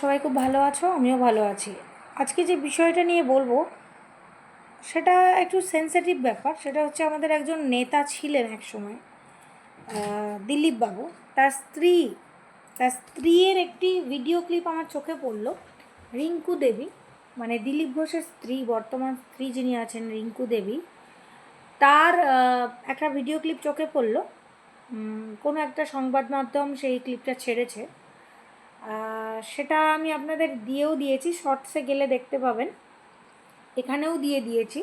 সবাই খুব ভালো আছো? আমিও ভালো আছি। আজকে যে বিষয়টা নিয়ে বলব, সেটা একটু সেন্সিটিভ ব্যাপার। সেটা হচ্ছে আমাদের একজন নেতা ছিলেন এক সময় দিলীপ বাবু তার স্ত্রী, তার স্ত্রীর একটি ভিডিও ক্লিপ আমার চোখে পড়ল। রিঙ্কু দেবী মানে দিলীপ ঘোষের স্ত্রী, বর্তমান স্ত্রী যিনি আছেন, রিঙ্কু দেবী। তার একটা ভিডিও ক্লিপ চোখে পড়ল। কোনো একটা সংবাদ মাধ্যম সেই ক্লিপটা ছেড়েছে। সেটা আমি আপনাদের দিয়েও দিয়েছি, শর্টসে গেলে দেখতে পাবেন। এখানেও দিয়ে দিয়েছি।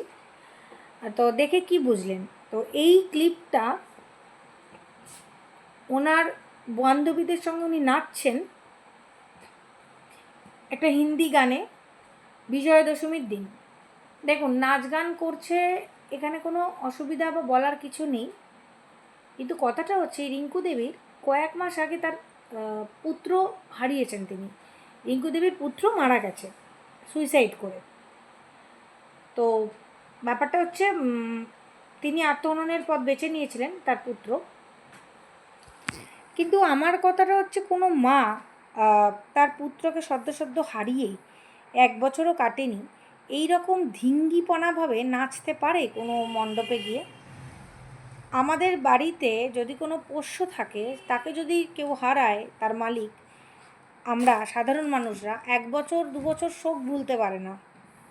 তো দেখে কি বুঝলেন? তো এই ক্লিপটা ওনার বান্ধবীদের সঙ্গে উনি নাচছেন একটা হিন্দি গানে, বিজয়া দশমীর দিন। দেখুন, নাচ গান করছে, এখানে কোনো অসুবিধা বা বলার কিছু নেই। কিন্তু কথাটা হচ্ছে রিঙ্কু দেবীর কয়েক মাস আগে তার পুত্র হারিয়েছেন তিনি। রিঙ্কু দেবীর পুত্র মারা গেছে সুইসাইড করে। তো ব্যাপারটা হচ্ছে তিনি আত্মহননের পথ বেছে নিয়েছিলেন তার পুত্র। কিন্তু আমার কথাটা হচ্ছে, কোনো মা তার পুত্রকে সদ্য সদ্য হারিয়েই এক বছরও কাটেনি। এই রকম ধিঙ্গিপনাভাবে নাচতে পারে কোনো মণ্ডপে গিয়ে? আমাদের বাড়িতে যদি কোনো পোষ্য থাকে, তাকে যদি কেউ হারায়, তার মালিক, আমরা সাধারণ মানুষরা এক বছর, দু বছর শোক ভুলতে পারে না।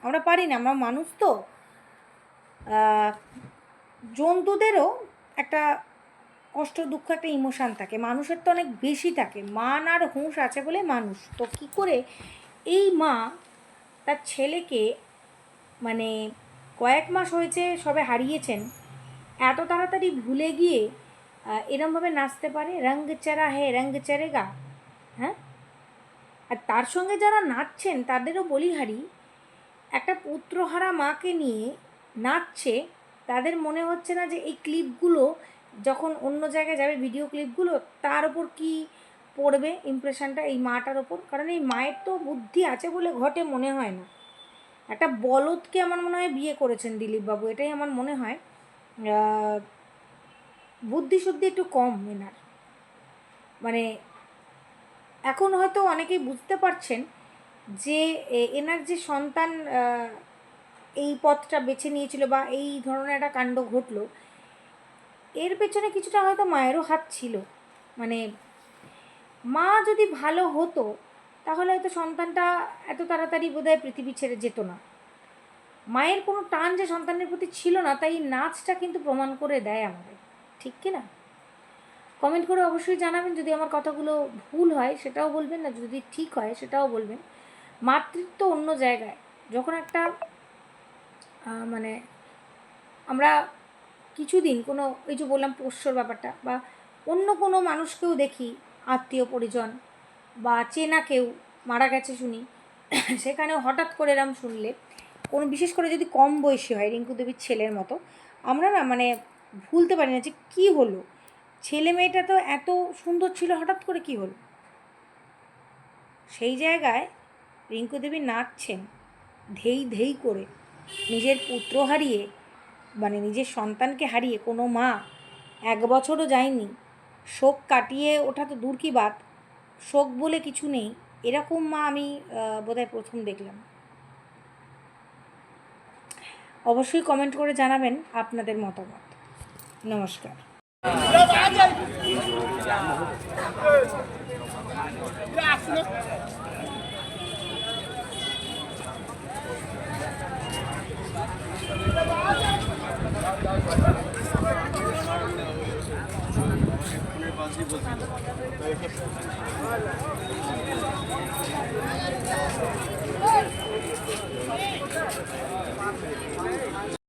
আমরা পারি না, আমরা মানুষ তো। জন্তুদেরও একটা কষ্ট, দুঃখ, একটা ইমোশান থাকে। মানুষের তো অনেক বেশি থাকে। মান আর হুঁশ আছে বলে মানুষ। তো কী করে এই মা তার ছেলেকে মানে কয়েক মাস হয়েছে সবে হারিয়েছেন এত তাড়াতাড়ি ভুলে গিয়ে এরমভাবে নাচতে পারে? রঙ চেরা হে, রঙ চেরেগা হ্যাঁ? আর তার সঙ্গে যারা নাচছেন, তাদেরও বলিহারি একটা পুত্রহারা মাকে নিয়ে নাচছে, তাদের মনে হচ্ছে না যে এই ক্লিপগুলো, যখন অন্য জায়গায় যাবে ভিডিও ক্লিপগুলো, তার ওপর কি পড়বে ইমপ্রেশনটা এই মাটার ওপর কারণ এই মায়ের তো বুদ্ধি আছে বলে ঘটে মনে হয় না। একটা বলদকে আমার মনে হয় বিয়ে করেছেন দিলীপবাবু, এটাই আমার মনে হয়। আহ, বুদ্ধি শুদ্ধি একটু কম এনার। মানে এখন হয়তো অনেকেই বুঝতে পারছেন যে এনার যে সন্তান এই পথটা বেছে নিয়েছিল বা এই ধরনের একটা কাণ্ড ঘটলো এর পেছনে কিছুটা হয়তো মায়েরও হাত ছিল। মানে মা যদি ভালো হতো তাহলে হয়তো সন্তানটা এত তাড়াতাড়ি বোধহয় পৃথিবী ছেড়ে যেত না। মায়ের কোনো টান যে সন্তানের প্রতি ছিল না তাই নাচটা কিন্তু প্রমাণ করে দেয় আমাদের। ঠিক কি না? কমেন্ট করে অবশ্যই জানাবেন, যদি আমার কথাগুলো ভুল হয়, সেটাও বলবেন, না যদি ঠিক হয়, সেটাও বলবেন। মাতৃত্ব অন্য জায়গায়, যখন একটা মানে আমরা কিছুদিন কোনো, এই যে বললাম পোষ্যর ব্যাপারটা, বা অন্য কোনো মানুষকেও দেখি, আত্মীয় পরিজন, বা চেনা কেউ মারা গেছে শুনি, সেখানেও হঠাৎ করে এরম শুনলে কোনো বিশেষ করে যদি কম বয়সী হয়, রিঙ্কু দেবীর ছেলের মতো, আমরা না মানে ভুলতে পারি না যে কী হলো। ছেলে মেয়েটা তো এত সুন্দর ছিল, হঠাৎ করে কী হলো? সেই জায়গায় রিঙ্কু দেবী নাচছেন ধেই ধেই করে। নিজের পুত্র হারিয়ে মানে নিজের সন্তানকে হারিয়ে কোনো মা এক বছরও যায়নি। শোক কাটিয়ে ওঠা তো দূর কি বাত? শোক বলে কিছু নেই। এরকম মা আমি বোধহয় প্রথম দেখলাম। অবশ্যই কমেন্ট করে জানাবেন আপনাদের মতামত। নমস্কার।